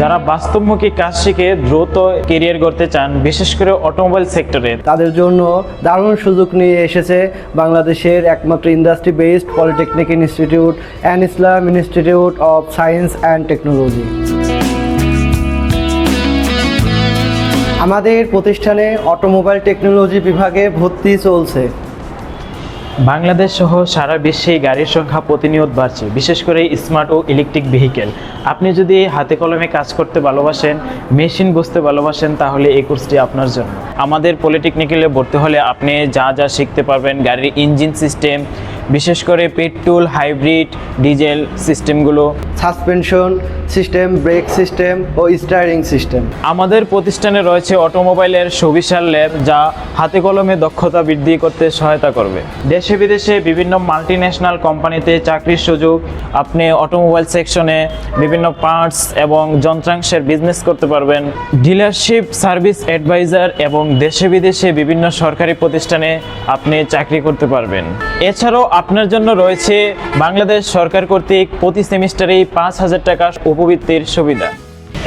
যারা বাস্তবমুখী কাজ শিখে দ্রুত কেরিয়ার করতে চান, বিশেষ করে অটোমোবাইল সেক্টরে তাদের জন্য দারুণ সুযোগ নিয়ে এসেছে বাংলাদেশের একমাত্র industry based polytechnic institute N Islam institute of science and technology আমাদের প্রতিষ্ঠানে অটোমোবাইল টেকনোলজি বিভাগে ভর্তি চলছে। বাংলাদেশ সহ সারা বিশ্বে গাড়ির সংখ্যা প্রতিনিয়ত বাড়ছে, বিশেষ করে স্মার্ট ও ইলেকট্রিক ভেহিকেল আপনি যদি হাতে কলমে কাজ করতে ভালোবাসেন মেশিন বুঝতে ভালোবাসেন, তাহলে এই কোর্সটি আপনার জন্য। আমাদের পলিটেকনিক্যালে ভর্তি হলে আপনি যা যা শিখতে পারবেন, গাড়ির ইঞ্জিন সিস্টেম বিশেষ করে পেট্রোল হাইব্রিড ডিজেল সিস্টেমগুলো সাসপেনশন সিস্টেম, ব্রেক সিস্টেম ও স্টারিং সিস্টেম। আমাদের প্রতিষ্ঠানে রয়েছে অটোমোবাইলের সুবিশাল ল্যাব যা হাতে কলমে দক্ষতা বৃদ্ধি করতে সহায়তা করবে। দেশে বিদেশে বিভিন্ন মাল্টি ন্যাশনাল কোম্পানিতে চাকরির সুযোগ আপনি অটোমোবাইল সেকশনে বিভিন্ন পার্টস এবং যন্ত্রাংশের বিজনেস করতে পারবেন। ডিলারশিপ সার্ভিস অ্যাডভাইজার এবং দেশে বিদেশে বিভিন্ন সরকারি প্রতিষ্ঠানে আপনি চাকরি করতে পারবেন। এছাড়াও আপনার জন্য রয়েছে বাংলাদেশ সরকার কর্তৃক প্রতি সেমিস্টারেই পাঁচ হাজার টাকা উপবৃত্তির সুবিধা।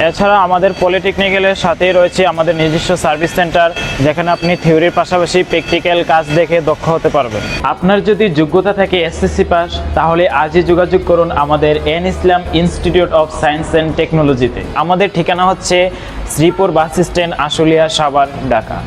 এছাড়া আমাদের পলিটেকনিক্যালের সাথেই রয়েছে আমাদের নিজস্ব সার্ভিস সেন্টার, যেখানে আপনি থিওরির পাশাপাশি প্র্যাকটিক্যাল কাজ দেখে দক্ষ হতে পারবেন। আপনার যদি যোগ্যতা থাকে এসএসসি পাস তাহলে আজই যোগাযোগ করুন আমাদের N Islam institute of science and টেকনোলজিতে। আমাদের ঠিকানা হচ্ছে শ্রীপুর বাস স্ট্যান্ড, আশুলিয়া, সাভার, ঢাকা।